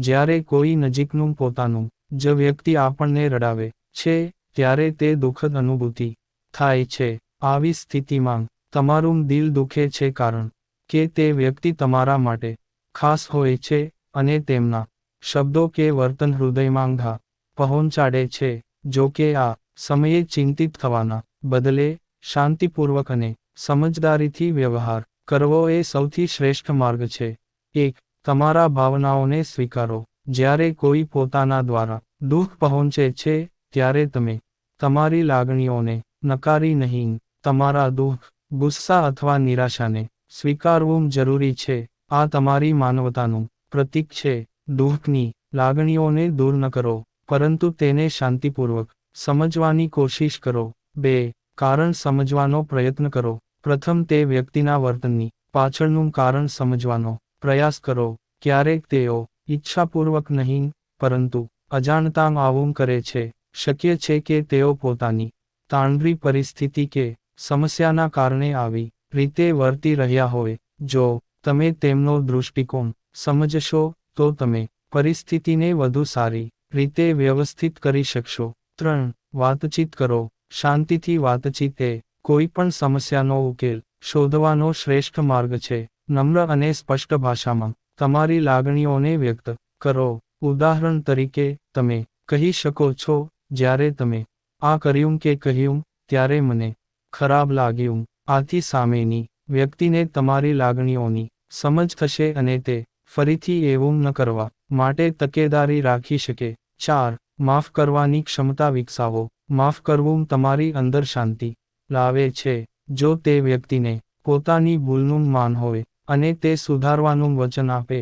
જ્યારે કોઈ નજીકનું પોતાનું જ વ્યક્તિ આપણને રડાવે છે, ત્યારે તે દુઃખદ અનુભૂતિ થાય છે. આવી સ્થિતિમાં તમારું દિલ દુખે છે કારણ કે તે વ્યક્તિ તમારા માટે ખાસ હોય છે અને તેમના શબ્દો કે વર્તન હૃદયમાં ઘા પહોંચાડે છે, જો કે આ સમયે ચિંતિત થવાના બદલે શાંતિપૂર્વક અને સમજદારીથી વ્યવહાર કરવો એ સૌથી શ્રેષ્ઠ માર્ગ છે. એક તમારા ભાવનાઓને સ્વીકારો. જ્યારે કોઈ પોતાના દ્વારા દુઃખ પહોંચે છે, ત્યારે તમે તમારી લાગણીઓને નકારી નહીં. તમારા દુઃખ, ગુસ્સા અથવા નિરાશાને સ્વીકારવું જરૂરી છે. આ તમારી માનવતાનું પ્રતીક છે. દુઃખની લાગણીઓને દૂર ન કરો, પરંતુ તેને શાંતિપૂર્વક સમજવાની કોશિશ કરો. બે, કારણ સમજવાનો પ્રયત્ન કરો. પ્રથમ તે વ્યક્તિના વર્તનની પાછળનું કારણ સમજવાનો પ્રયાસ કરો, ક્યારેક તેઓ ઈચ્છાપૂર્વક નહીં, પરંતુ અજાણતા આવું કરે છે, શક્ય છે કે તેઓ પોતાની તાંડવી પરિસ્થિતિ કે સમસ્યાના કારણે આવી રીતે વર્તી રહ્યા હોય. જો તમે તેમનો દૃષ્ટિકોણ સમજશો, તો તમે પરિસ્થિતિને વધુ સારી રીતે વ્યવસ્થિત કરી શકશો. ત્રણ, વાતચીત કરો. શાંતિથી વાતચીત એ કોઈ પણ સમસ્યાનો ઉકેલ શોધવાનો શ્રેષ્ઠ માર્ગ છે. નમ્ર અને સ્પષ્ટ ભાષામાં તમારી લાગણીઓને વ્યક્ત કરો. ઉદાહરણ તરીકે, તમે કહી શકો છો, જ્યારે તમે આ કર્યું કે કહ્યું, ત્યારે મને ખરાબ લાગ્યું. આથી સામેની વ્યક્તિને તમારી લાગણીઓની સમજ થશે અને તે ફરીથી એવું ન કરવા માટે તકેદારી રાખી શકે. ચાર, માફ કરવાની ક્ષમતા વિકસાવો. માફ કરવું તમારી અંદર શાંતિ લાવે છે. જો તે વ્યક્તિને પોતાની ભૂલનું માન હોય અને તે સુધારવાનું વચન આપે,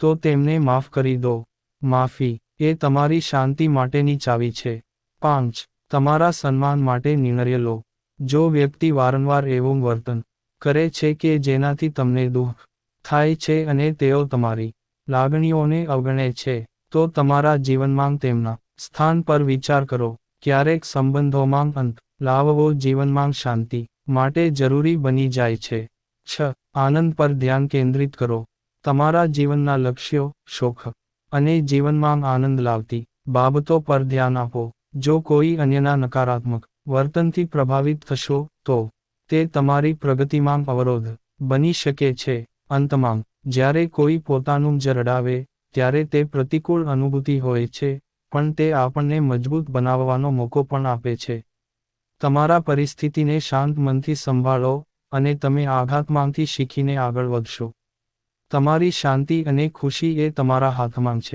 તો તેમને માફ કરી દો. માફી એ તમારી શાંતિ માટેની ચાવી છે. પાંચ, તમારા સન્માન માટે નિર્ણય લો. જો વ્યક્તિ વારંવાર એવું વર્તન કરે છે કે જેનાથી તમને દુઃખ થાય છે અને તેઓ તમારી લાગણીઓને અવગણે છે, તો તમારા જીવનમાં તેમના સ્થાન પર વિચાર કરો. ક્યારેક સંબંધોમાં અંત લાવવો જીવનમાં શાંતિ માટે જરૂરી બની જાય છે. છ આનંદ પર ધ્યાન કેન્દ્રિત કરો. તમારા જીવનના લક્ષ્યો, શોખ અને જીવનમાં આનંદ લાવતી બાબતો પર ધ્યાન આપો. જો કોઈ અન્યના નકારાત્મક વર્તનથી પ્રભાવિત થશો, તો તે તમારી પ્રગતિમાં અવરોધ બની શકે છે. અંતમાં, જ્યારે કોઈ પોતાનું જ રડાવે, ત્યારે તે પ્રતિકૂળ અનુભૂતિ હોય છે, પણ તે આપણને મજબૂત બનાવવાનો મોકો પણ આપે છે. તમારા પરિસ્થિતિને શાંત મનથી સંભાળો અને તમે આઘાતમાંથી શીખીને આગળ વધશો. તમારી શાંતિ અને ખુશી એ તમારા હાથમાં છે.